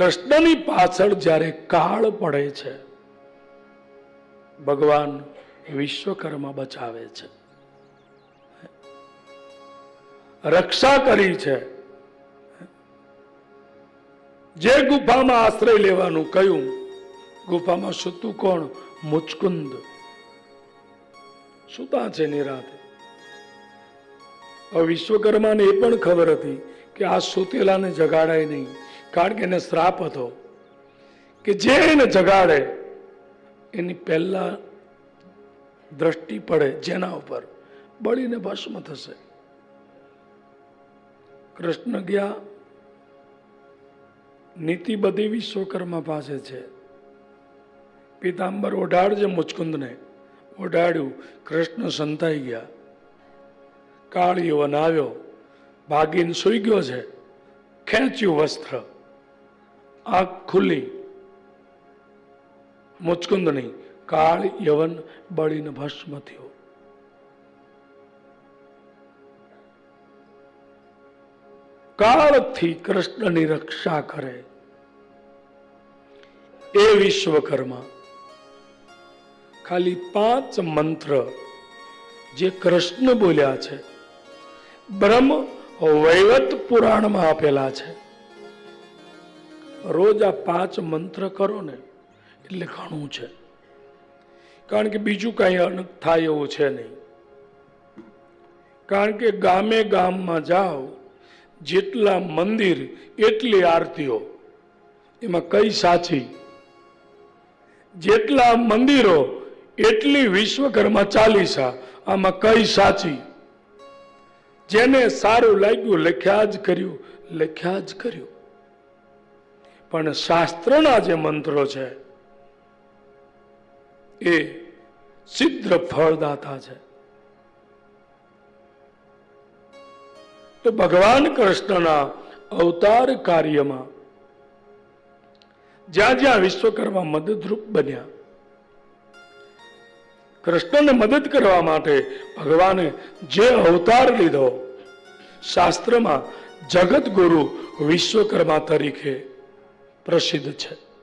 કૃષ્ણની પાછળ જ્યારે કાળ પડે છે, ભગવાન વિશ્વકર્મા બચાવે છે. રક્ષા કરી છે. જે ગુફામાં આશ્રય લેવાનું કહ્યું, ગુફામાં સૂતું કોણ? મુચકુંદ. સુતા છે નિરાતે હવે વિશ્વકર્માને એ પણ ખબર હતી કે આ સુતેલાને જગાડાય નહીં. કારણ કે એને શ્રાપ હતો કે જે એને જગાડે, એની પહેલા દ્રષ્ટિ પડે જેના ઉપર બળીને ભસ્મ થશે. કૃષ્ણ ગયા, નીતિ બધી વિશ્વકર્મા પાસે છે. પિતાંબર ઓઢાડજે મુચકુંદને. ઓઢાડ્યું, કૃષ્ણ સંતાઈ ગયા. કાળ યુવન આવ્યો ભાગીને સૂઈ ગયો છે. ખેંચ્યું વસ્ત્ર. આંખ ખુલ્લી, મુચકુંદની કાળ યવન બળીને ભસ્મ થયો. કાળથી કૃષ્ણની રક્ષા કરે એ વિશ્વકર્મા. ખાલી પાંચ મંત્ર જે કૃષ્ણ બોલ્યા છે, બ્રહ્મ વૈવત પુરાણમાં આપેલા છે. રોજ આ પાંચ મંત્ર કરો ને, એટલે ઘણું છે. કારણ કે બીજું કાંઈ થાય એવું છે નહીં. કારણ કે ગામે ગામમાં જાઓ, જેટલા મંદિર, એટલી આરતીઓ. એમાં કઈ સાચી? જેટલા મંદિરો, એટલી વિશ્વકર્મા ચાલીસા. આમાં કઈ સાચી? જેને સારું લાગ્યું, લખ્યા જ કર્યું, લખ્યા જ કર્યું. પણ શાસ્ત્રના જે મંત્રો છે, એ સિદ્ધ ફળદાતા છે. તો ભગવાન કૃષ્ણના અવતાર કાર્યમાં જ્યાં જ્યાં વિશ્વકર્મા મદદરૂપ બન્યા, કૃષ્ણને મદદ કરવા માટે ભગવાને જે અવતાર લીધો, શાસ્ત્રમાં જગત ગુરુ વિશ્વકર્મા તરીકે પ્રસિદ્ધ છે.